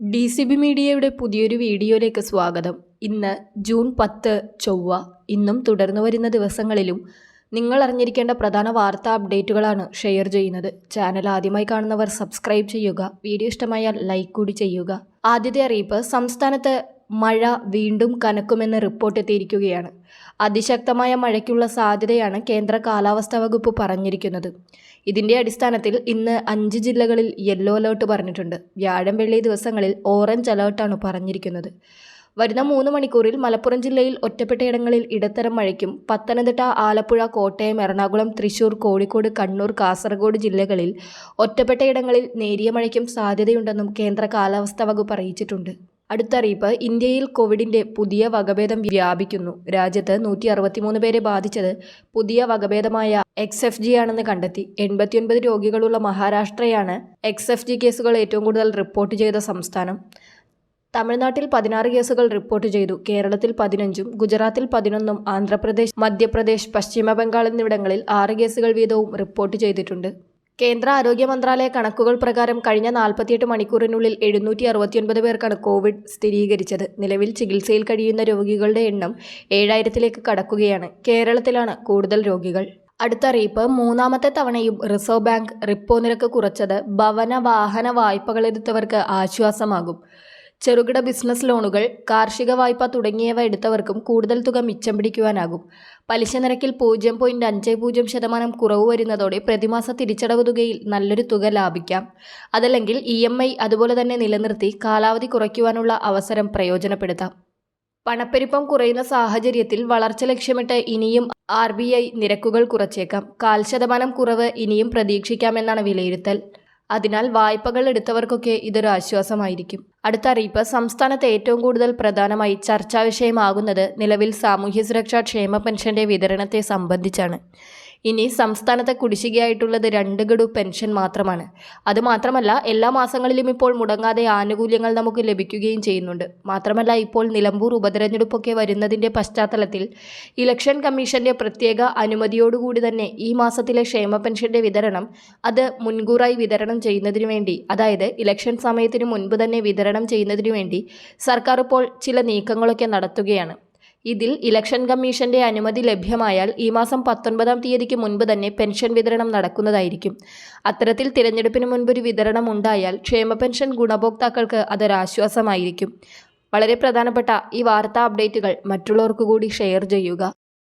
D C B മീഡിയയുടെ പുതിയൊരു വീഡിയോയിലേക്ക് സ്വാഗതം. ഇന്ന് ജൂൺ പത്ത് ചൊവ്വ. ഇന്നും തുടർന്നു വരുന്ന ദിവസങ്ങളിലും നിങ്ങൾ അറിഞ്ഞിരിക്കേണ്ട പ്രധാന വാർത്താ അപ്ഡേറ്റുകളാണ് ഷെയർ ചെയ്യുന്നത്. ചാനൽ ആദ്യമായി കാണുന്നവർ സബ്സ്ക്രൈബ് ചെയ്യുക. വീഡിയോ ഇഷ്ടമായാൽ ലൈക്ക് കൂടി ചെയ്യുക. ആദ്യത്തെ അറിയിപ്പ് സംസ്ഥാനത്ത് മഴ വീണ്ടും കനക്കുമെന്ന് റിപ്പോർട്ട് എത്തിയിരിക്കുകയാണ്. അതിശക്തമായ മഴയ്ക്കുള്ള സാധ്യതയാണ് കേന്ദ്ര കാലാവസ്ഥാ വകുപ്പ് പറഞ്ഞിരിക്കുന്നത്. ഇതിന്റെ അടിസ്ഥാനത്തിൽ ഇന്ന് അഞ്ച് ജില്ലകളിൽ യെല്ലോ അലേർട്ട് പറഞ്ഞിട്ടുണ്ട്. വ്യാഴം വെള്ളി ദിവസങ്ങളിൽ ഓറഞ്ച് അലേർട്ടാണ് പറഞ്ഞിരിക്കുന്നത്. വരുന്ന മൂന്ന് മണിക്കൂറിൽ മലപ്പുറം ജില്ലയിൽ ഒറ്റപ്പെട്ടയിടങ്ങളിൽ ഇടത്തരം മഴയ്ക്കും പത്തനംതിട്ട ആലപ്പുഴ കോട്ടയം എറണാകുളം തൃശൂർ കോഴിക്കോട് കണ്ണൂർ കാസർഗോഡ് ജില്ലകളിൽ ഒറ്റപ്പെട്ടയിടങ്ങളിൽ നേരിയ മഴയ്ക്കും സാധ്യതയുണ്ടെന്നും കേന്ദ്ര കാലാവസ്ഥാ വകുപ്പ് അറിയിച്ചിട്ടുണ്ട്. അടുത്ത അറിയിപ്പ് ഇന്ത്യയിൽ കോവിഡിന്റെ പുതിയ വകഭേദം വ്യാപിക്കുന്നു. രാജ്യത്ത് നൂറ്റി അറുപത്തിമൂന്ന് പേരെ ബാധിച്ചത് പുതിയ വകഭേദമായ എക്സ് എഫ് ജി ആണെന്ന് കണ്ടെത്തി. എൺപത്തിയൊൻപത് രോഗികളുള്ള മഹാരാഷ്ട്രയാണ് എക്സ് എഫ് ജി കേസുകൾ ഏറ്റവും കൂടുതൽ റിപ്പോർട്ട് ചെയ്ത സംസ്ഥാനം. തമിഴ്നാട്ടിൽ പതിനാറ് കേസുകൾ റിപ്പോർട്ട് ചെയ്തു. കേരളത്തിൽ പതിനഞ്ചും ഗുജറാത്തിൽ പതിനൊന്നും ആന്ധ്രാപ്രദേശ് മധ്യപ്രദേശ് പശ്ചിമ ബംഗാൾ എന്നിവിടങ്ങളിൽ ആറ് കേസുകൾ വീതവും റിപ്പോർട്ട് ചെയ്തിട്ടുണ്ട്. കേന്ദ്ര ആരോഗ്യ മന്ത്രാലയ കണക്കുകൾ പ്രകാരം കഴിഞ്ഞ നാൽപ്പത്തിയെട്ട് മണിക്കൂറിനുള്ളിൽ എഴുന്നൂറ്റി അറുപത്തിയൊൻപത് പേർക്കാണ് കോവിഡ് സ്ഥിരീകരിച്ചത്. നിലവിൽ ചികിത്സയിൽ കഴിയുന്ന രോഗികളുടെ എണ്ണം ഏഴായിരത്തിലേക്ക് കടക്കുകയാണ്. കേരളത്തിലാണ് കൂടുതൽ രോഗികൾ. അടുത്ത അറിയിപ്പ് മൂന്നാമത്തെ തവണയും റിസർവ് ബാങ്ക് റിപ്പോ നിരക്ക് കുറച്ചത് ഭവന വാഹന വായ്പകളെടുത്തവർക്ക് ആശ്വാസമാകും. ചെറുകിട ബിസിനസ് ലോണുകൾ കാർഷിക വായ്പ തുടങ്ങിയവ എടുത്തവർക്കും കൂടുതൽ തുക മിച്ചം പിടിക്കുവാനാകും. പലിശ നിരക്കിൽ പൂജ്യം പോയിന്റ് അഞ്ച് പൂജ്യം ശതമാനം കുറവ് വരുന്നതോടെ പ്രതിമാസ തിരിച്ചടവ് തുകയിൽ നല്ലൊരു തുക ലാഭിക്കാം. അതല്ലെങ്കിൽ ഇ എം ഐ അതുപോലെ തന്നെ നിലനിർത്തി കാലാവധി കുറയ്ക്കുവാനുള്ള അവസരം പ്രയോജനപ്പെടുത്താം. പണപ്പെരുപ്പം കുറയുന്ന സാഹചര്യത്തിൽ വളർച്ച ലക്ഷ്യമിട്ട് ഇനിയും ആർ ബി ഐ നിരക്കുകൾ കുറച്ചേക്കാം. കാൽ ശതമാനം കുറവ് ഇനിയും പ്രതീക്ഷിക്കാമെന്നാണ് വിലയിരുത്തൽ. അതിനാൽ വായ്പകൾ എടുത്തവർക്കൊക്കെ ഇതൊരു ആശ്വാസമായിരിക്കും. അടുത്ത അറിയിപ്പ് സംസ്ഥാനത്ത് ഏറ്റവും കൂടുതൽ പ്രധാനമായി ചർച്ചാ വിഷയമാകുന്നത് നിലവിൽ സാമൂഹ്യ സുരക്ഷാ ക്ഷേമ പെൻഷന്റെ വിതരണത്തെ സംബന്ധിച്ചാണ്. ഇനി സംസ്ഥാനത്തെ കുടിശ്ശികയായിട്ടുള്ളത് രണ്ട് ഗഡു പെൻഷൻ മാത്രമാണ്. അതുമാത്രമല്ല എല്ലാ മാസങ്ങളിലും ഇപ്പോൾ മുടങ്ങാതെ ആനുകൂല്യങ്ങൾ നമുക്ക് ലഭിക്കുകയും ചെയ്യുന്നുണ്ട്. മാത്രമല്ല ഇപ്പോൾ നിലമ്പൂർ ഉപതെരഞ്ഞെടുപ്പൊക്കെ വരുന്നതിന്റെ പശ്ചാത്തലത്തിൽ ഇലക്ഷൻ കമ്മീഷന്റെ പ്രത്യേക അനുമതിയോടുകൂടി തന്നെ ഈ മാസത്തിലെ ക്ഷേമ പെൻഷന്റെ വിതരണം അത് മുൻകൂറായി വിതരണം ചെയ്യുന്നതിനു വേണ്ടി അതായത് ഇലക്ഷൻ സമയത്തിന് മുൻപ് തന്നെ വിതരണം ചെയ്യുന്നതിനു വേണ്ടി സർക്കാർ ഇപ്പോൾ ചില നീക്കങ്ങളൊക്കെ നടത്തുകയാണ്. ഇതിൽ ഇലക്ഷൻ കമ്മീഷന്റെ അനുമതി ലഭ്യമായാൽ ഈ മാസം പത്തൊൻപതാം തീയതിക്ക് മുൻപ് തന്നെ പെൻഷൻ വിതരണം നടക്കുന്നതായിരിക്കും. അത്തരത്തിൽ തിരഞ്ഞെടുപ്പിന് മുൻപൊരു വിതരണം ഉണ്ടായാൽ ക്ഷേമ പെൻഷൻ ഗുണഭോക്താക്കൾക്ക് അതൊരാശ്വാസമായിരിക്കും വളരെ പ്രധാനപ്പെട്ട ഈ വാർത്താ അപ്ഡേറ്റുകൾ മറ്റുള്ളവർക്ക് കൂടി ഷെയർ ചെയ്യുക.